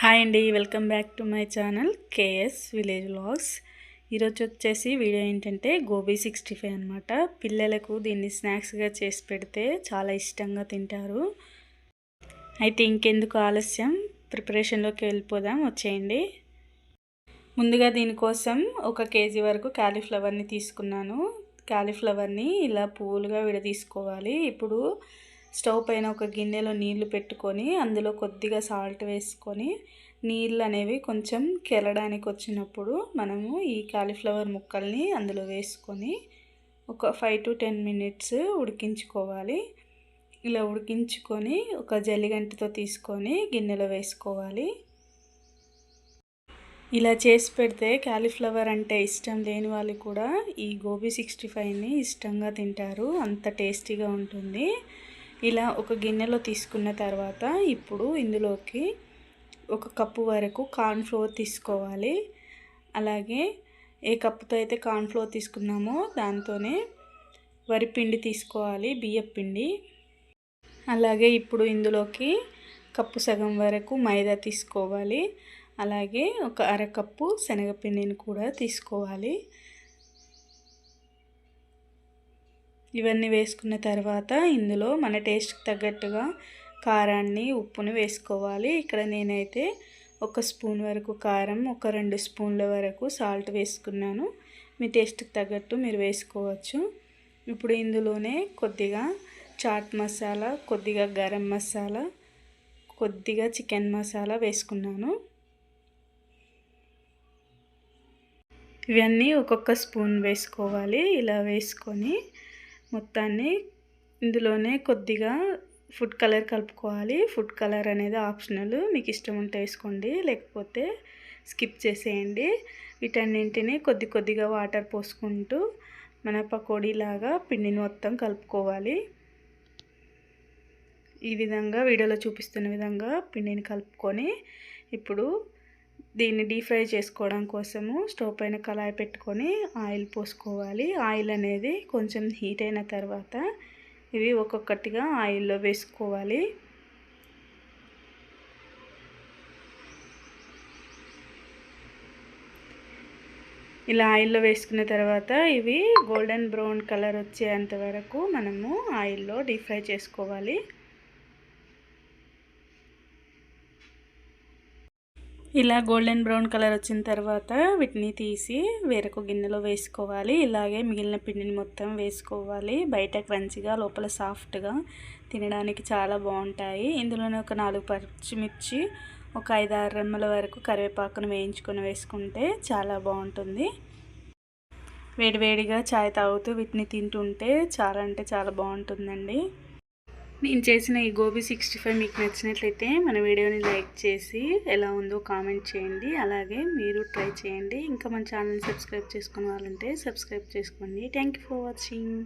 Hi అండి welcome back to my channel KS village vlogs. ఈరోజు వచ్చేసి వీడియో ఏంటంటే గోబీ సిక్స్టీ ఫైవ్ అనమాట పిల్లలకు దీన్ని స్నాక్స్గా చేసి పెడితే చాలా ఇష్టంగా తింటారు. అయితే ఇంకెందుకు ఆలస్యం? ప్రిపరేషన్లోకి వెళ్ళిపోదాం వచ్చేయండి. ముందుగా దీనికోసం ఒక కేజీ వరకు క్యాలీఫ్లవర్ని తీసుకున్నాను. క్యాలీఫ్లవర్ని ఇలా పువ్వులుగా విడదీసుకోవాలి. ఇప్పుడు స్టవ్ పైన ఒక గిన్నెలో నీళ్ళు పెట్టుకొని అందులో కొద్దిగా సాల్ట్ వేసుకొని నీళ్ళు అనేవి కొంచెం కెలడానికి వచ్చినప్పుడు మనము ఈ కాలీఫ్లవర్ ముక్కల్ని అందులో వేసుకొని ఒక ఫైవ్ టు టెన్ మినిట్స్ ఉడికించుకోవాలి. ఇలా ఉడికించుకొని ఒక జల్లిగంటితో తీసుకొని గిన్నెలో వేసుకోవాలి. ఇలా చేసి పెడితే క్యాలీఫ్లవర్ అంటే ఇష్టం లేని వాళ్ళు కూడా ఈ గోబీ సిక్స్టీ ఫైవ్ని ఇష్టంగా తింటారు. అంత టేస్టీగా ఉంటుంది. ఇలా ఒక గిన్నెలో తీసుకున్న తర్వాత ఇప్పుడు ఇందులోకి ఒక కప్పు వరకు కార్న్ఫ్లోర్ తీసుకోవాలి. అలాగే ఏ కప్పుతో అయితే కార్న్ఫ్లోర్ తీసుకున్నామో దాంతోనే వరిపిండి తీసుకోవాలి బియ్యపిండి అలాగే ఇప్పుడు ఇందులోకి కప్పు సగం వరకు మైదా తీసుకోవాలి. అలాగే ఒక అరకప్పు శనగపిండిని కూడా తీసుకోవాలి. ఇవన్నీ వేసుకున్న తర్వాత ఇందులో మన టేస్ట్కి తగ్గట్టుగా కారాన్ని ఉప్పుని వేసుకోవాలి. ఇక్కడ నేనైతే ఒక స్పూన్ వరకు కారం ఒక రెండు స్పూన్ల వరకు సాల్ట్ వేసుకున్నాను. మీ టేస్ట్కి తగ్గట్టు మీరు వేసుకోవచ్చు. ఇప్పుడు ఇందులోనే కొద్దిగా చాట్ మసాలా కొద్దిగా గరం మసాలా కొద్దిగా చికెన్ మసాలా వేసుకున్నాను. ఇవన్నీ ఒక్కొక్క స్పూన్ వేసుకోవాలి. ఇలా వేసుకొని మొత్తాన్ని ఇందులోనే కొద్దిగా ఫుడ్ కలర్ కలుపుకోవాలి. ఫుడ్ కలర్ అనేది ఆప్షనల్. మీకు ఇష్టం ఉంటే వేసుకోండి. లేకపోతే స్కిప్ చేసేయండి. వీటన్నింటిని కొద్ది కొద్దిగా వాటర్ పోసుకుంటూ మన పకోడీలాగా పిండిని మొత్తం కలుపుకోవాలి. ఈ విధంగా వీడియోలో చూపిస్తున్న విధంగా పిండిని కలుపుకొని ఇప్పుడు దీన్ని డీప్ ఫ్రై చేసుకోవడం కోసము స్టవ్ పైన కళాయి పెట్టుకొని ఆయిల్ పోసుకోవాలి. ఆయిల్ అనేది కొంచెం హీట్ అయిన తర్వాత ఇవి ఒక్కొక్కటిగా ఆయిల్లో వేసుకోవాలి. ఇలా ఆయిల్లో వేసుకున్న తర్వాత ఇవి గోల్డెన్ బ్రౌన్ కలర్ వచ్చేంత వరకు మనము ఆయిల్లో డీప్ ఫ్రై చేసుకోవాలి. ఇలా గోల్డెన్ బ్రౌన్ కలర్ వచ్చిన తర్వాత వీటిని తీసి వేరొక గిన్నెలో వేసుకోవాలి. ఇలాగే మిగిలిన పిండిని మొత్తం వేసుకోవాలి. బయట క్రంచిగా లోపల సాఫ్ట్గా తినడానికి చాలా బాగుంటాయి. ఇందులోనే ఒక నాలుగు పచ్చిమిర్చి ఒక ఐదు ఆరు రెమ్మల వరకు కరివేపాకును వేయించుకొని వేసుకుంటే చాలా బాగుంటుంది. వేడివేడిగా చాయ్ తాగుతూ వీటిని తింటుంటే చాలా అంటే చాలా బాగుంటుందండి. నేను చేసిన ఈ గోబీ సిక్స్టీ ఫైవ్ మీకు నచ్చినట్లయితే మన వీడియోని లైక్ చేసి ఎలా ఉందో కామెంట్ చేయండి. అలాగే మీరు ట్రై చేయండి. ఇంకా మన ఛానల్ని సబ్స్క్రైబ్ చేసుకున్న వాళ్ళంటే సబ్స్క్రైబ్ చేసుకోండి. Thank for watching.